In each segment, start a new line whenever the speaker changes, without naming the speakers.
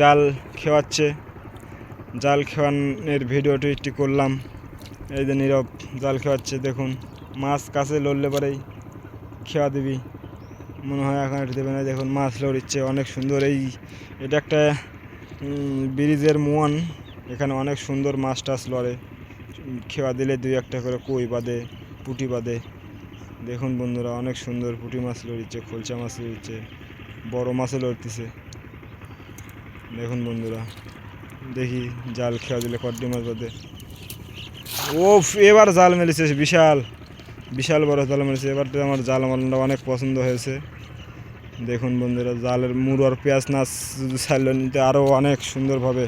জাল খেওয়াচ্ছে। জাল খেওয়ানোর ভিডিওটি একটি করলাম। এই যে নীরব জাল খেওয়াচ্ছে, দেখুন। মাছ কাছে লড়লে পরেই খেওয়া দিবি। মনে হয় এখন এটা দেবে না। দেখুন, মাছ লড়িচ্ছে, অনেক সুন্দর। এই, এটা একটা ব্রিজের মুয়ান। এখানে অনেক সুন্দর মাছ টাছ লড়ে। খেওয়া দিলে দুই একটা করে কই বাঁধে, পুটি বাঁধে। দেখুন বন্ধুরা, অনেক সুন্দর পুঁটি মাছ লড়িচ্ছে খোলচা মাছ লড়িচ্ছে, বড় মাছও লড়তেছে। দেখুন বন্ধুরা, দেখি জাল খেয়া দিলে কড্ডি মাছ বাঁধে ও এবার জাল মেরেছে বিশাল বিশাল বড় জাল মেরেছে এবার তো আমার জাল মালটা অনেক পছন্দ হয়েছে। দেখুন বন্ধুরা, জালের মুড় আর পেঁয়াজ নাচ যদি ছাড়লো নিতে আরও অনেক সুন্দরভাবে।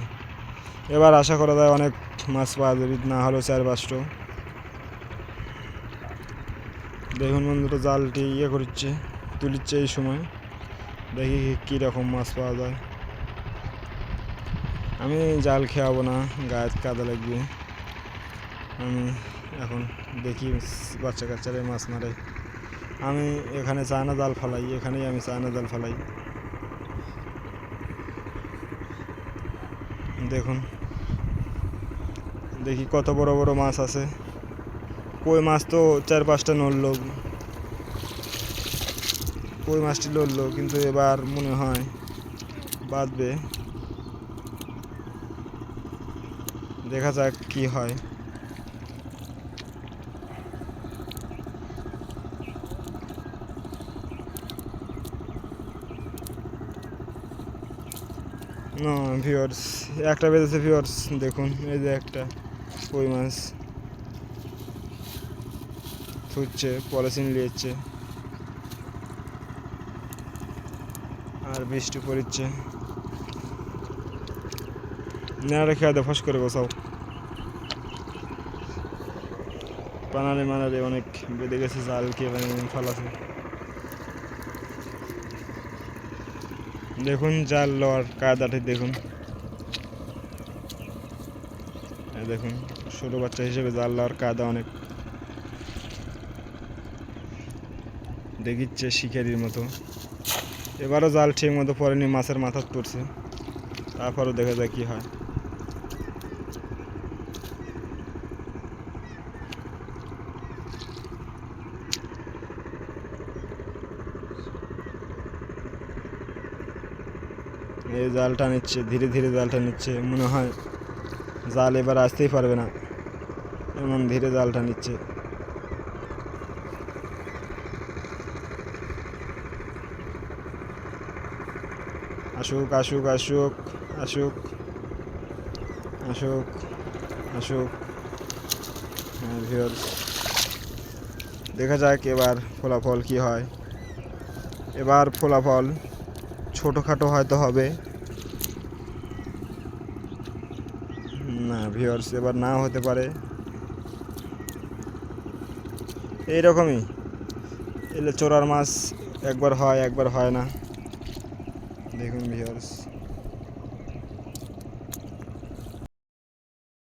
এবার আশা করা যায় অনেক মাছ পাওয়া যাবে না হলেও চার পাঁচটো দেখুন বন্ধুরা, জালটি ইয়ে করছে, তুলিচ্ছে এই সময়। দেখি কীরকম মাছ পাওয়া যায়। আমি জাল খেয়াবো না, গায়ে কাদা লাগবে। আমি এখন দেখি বাচ্চা কাচ্চারে মাছ মারে। আমি এখানে চায়না জাল ফালাই, এখানেই আমি চায়না জাল ফালাই। দেখুন, দেখি কত বড় বড় মাছ আছে। কই মাছ তো চার পাঁচটা নড়ল। কই মাছটি নড়ল, কিন্তু এবার মনে হয় বাঁধবে। দেখা যাক কি হয়। ভিওর্স একটা বেজেছে ভিওর্স দেখুন, এই যে একটা কই মাছ পলিথিন লিয়েছে। আর বৃষ্টি পড়ছে নেড়ে খেয়ে দে ফস করে বসাও পানারে মানারে অনেক বেঁধে গেছে জাল কে ফালাছে দেখুন জাল লওয়ার কায়দাটি দেখুন দেখুন ছোটো বাচ্চা হিসেবে জাল লওয়ার কায়দা অনেক দেখিচ্ছে শিকারির মতো এবারও জাল ঠিক মতো পড়েনি মাছের মাথা পড়ছে তারপরও দেখা যায় কি হয় এই জালটা নিচ্ছে, ধীরে ধীরে জালটা নিচ্ছে, মনে হয় জাল এবার আসতেই পারবে না। এমন ধীরে জালটা নিচ্ছে। আসুক আসুক আসুক আসুক আসুক আসুক। হ্যাঁ দেখা যাক এবার ফলাফল কি হয়। এবার ফলাফল ছোটোখাটো হয়তো হবে। না ভিওর্স এবার না হতে পারে। এইরকমই। এলে চোরার মাছ একবার হয় একবার হয় না। দেখুন ভিওর্স